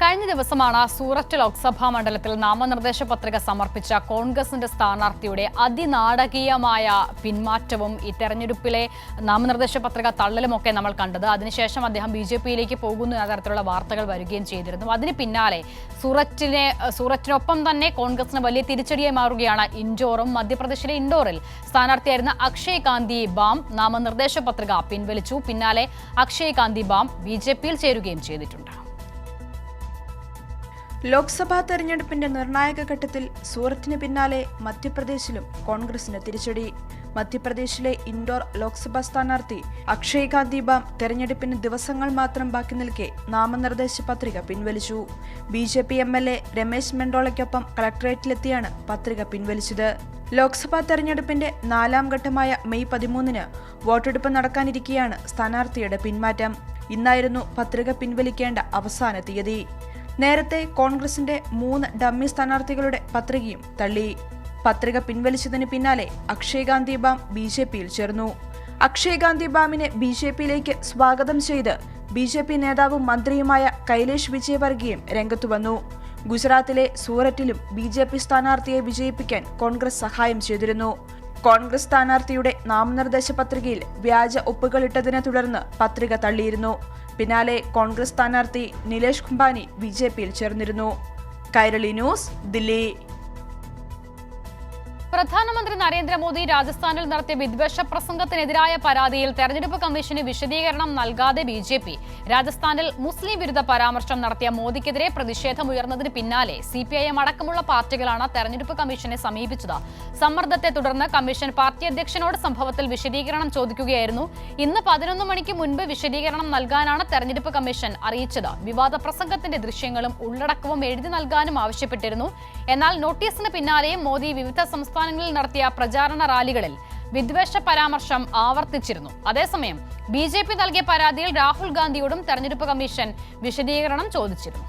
കഴിഞ്ഞ ദിവസമാണ് സൂററ്റ് ലോക്സഭാ മണ്ഡലത്തിൽ നാമനിർദ്ദേശ പത്രിക സമർപ്പിച്ച കോൺഗ്രസിന്റെ സ്ഥാനാർത്ഥിയുടെ അതിനാടകീയമായ പിന്മാറ്റവും ഈ തെരഞ്ഞെടുപ്പിലെ നാമനിർദ്ദേശ പത്രിക തള്ളലുമൊക്കെ നമ്മൾ കണ്ടത്. അതിനുശേഷം അദ്ദേഹം ബി ജെ പിയിലേക്ക് പോകുന്നു എന്ന തരത്തിലുള്ള വാർത്തകൾ വരികയും ചെയ്തിരുന്നു. അതിന് പിന്നാലെ സൂററ്റിനെ സൂററ്റിനൊപ്പം തന്നെ കോൺഗ്രസിന് വലിയ തിരിച്ചടിയായി മാറുകയാണ് ഇൻഡോറും. മധ്യപ്രദേശിലെ ഇൻഡോറിൽ സ്ഥാനാർത്ഥിയായിരുന്ന അക്ഷയ് കാന്തി ബാം നാമനിർദ്ദേശ പത്രിക പിൻവലിച്ചു. പിന്നാലെ അക്ഷയ് കാന്തി ബാം ബി ജെ പിയിൽ ചേരുകയും ചെയ്തിട്ടുണ്ട്. ലോക്സഭാ തെരഞ്ഞെടുപ്പിന്റെ നിർണായക ഘട്ടത്തിൽ സൂറത്തിന് പിന്നാലെ മധ്യപ്രദേശിലും കോൺഗ്രസിന് തിരിച്ചടി. മധ്യപ്രദേശിലെ ഇൻഡോർ ലോക്സഭാ സ്ഥാനാർത്ഥി അക്ഷയ് ഗാന്ധി ബാം തെരഞ്ഞെടുപ്പിന് ദിവസങ്ങൾ മാത്രം ബാക്കി നിൽക്കെ നാമനിർദ്ദേശ പത്രിക പിൻവലിച്ചു. B J P M L A Ramesh മെൻഡോളയ്ക്കൊപ്പം കളക്ടറേറ്റിലെത്തിയാണ് പത്രിക പിൻവലിച്ചത്. ലോക്സഭാ തെരഞ്ഞെടുപ്പിന്റെ നാലാം ഘട്ടമായ മെയ് പതിമൂന്നിന് വോട്ടെടുപ്പ് നടക്കാനിരിക്കെയാണ് സ്ഥാനാർത്ഥിയുടെ പിന്മാറ്റം ഇന്നായിരുന്നു പത്രിക പിൻവലിക്കേണ്ട അവസാന തീയതി. നേരത്തെ കോൺഗ്രസിന്റെ മൂന്ന് ഡമ്മി സ്ഥാനാർത്ഥികളുടെ പത്രികയും തള്ളി. പത്രിക പിൻവലിച്ചതിന് പിന്നാലെ അക്ഷയ് ഗാന്ധി ബാം ബി ജെ പിയിൽ ചേർന്നു. അക്ഷയ് ഗാന്ധി ബാമിനെ ബി ജെ പിയിലേക്ക് സ്വാഗതം ചെയ്ത് ബി ജെ പി നേതാവും മന്ത്രിയുമായ കൈലേഷ് വിജയവർഗിയും രംഗത്തു വന്നു. ഗുജറാത്തിലെ സൂററ്റിലും ബി ജെ പി സ്ഥാനാർത്ഥിയെ വിജയിപ്പിക്കാൻ കോൺഗ്രസ് സഹായം ചെയ്തിരുന്നു. കോൺഗ്രസ് സ്ഥാനാർത്ഥിയുടെ നാമനിർദ്ദേശ പത്രികയിൽ വ്യാജ ഒപ്പുകളിട്ടതിനെ തുടർന്ന് പത്രിക തള്ളിയിരുന്നു. പിന്നാലെ കോൺഗ്രസ് സ്ഥാനാർത്ഥി നിലേഷ് കുംബാനി ബിജെപിയിൽ ചേർന്നിരുന്നു. കൈരളി ന്യൂസ് ദില്ലി. പ്രധാനമന്ത്രി നരേന്ദ്രമോദി രാജസ്ഥാനിൽ നടത്തിയ വിദ്വേഷ പ്രസംഗത്തിനെതിരായ പരാതിയിൽ തെരഞ്ഞെടുപ്പ് കമ്മീഷന് വിശദീകരണം നൽകാതെ ബി ജെ പി. രാജസ്ഥാനിൽ മുസ്ലിം വിരുദ്ധ പരാമർശം നടത്തിയ മോദിക്കെതിരെ പ്രതിഷേധമുയർന്നതിന് പിന്നാലെ സി പി ഐ എം അടക്കമുള്ള പാർട്ടികളാണ് തെരഞ്ഞെടുപ്പ് കമ്മീഷനെ സമീപിച്ചത്. സമ്മർദ്ദത്തെ തുടർന്ന് കമ്മീഷൻ പാർട്ടി അധ്യക്ഷനോട് സംഭവത്തിൽ വിശദീകരണം ചോദിക്കുകയായിരുന്നു. ഇന്ന് പതിനൊന്ന് മണിക്ക് മുൻപ് വിശദീകരണം നൽകാനാണ് തെരഞ്ഞെടുപ്പ് കമ്മീഷൻ അറിയിച്ചത്. വിവാദ പ്രസംഗത്തിന്റെ ദൃശ്യങ്ങളും ഉള്ളടക്കവും എഴുതി നൽകാനും ആവശ്യപ്പെട്ടിരുന്നു. എന്നാൽ നോട്ടീസിന് പിന്നാലെയും മോദി വിവിധ സംസ്ഥാനങ്ങളിൽ നടത്തിയ പ്രചാരണ റാലികളിൽ വിദ്വേഷ പരാമർശം ആവർത്തിച്ചിരുന്നു. അതേസമയം ബി ജെ പി നൽകിയ പരാതിയിൽ രാഹുൽ ഗാന്ധിയോടും തെരഞ്ഞെടുപ്പ് കമ്മീഷൻ വിശദീകരണം ചോദിച്ചിരുന്നു.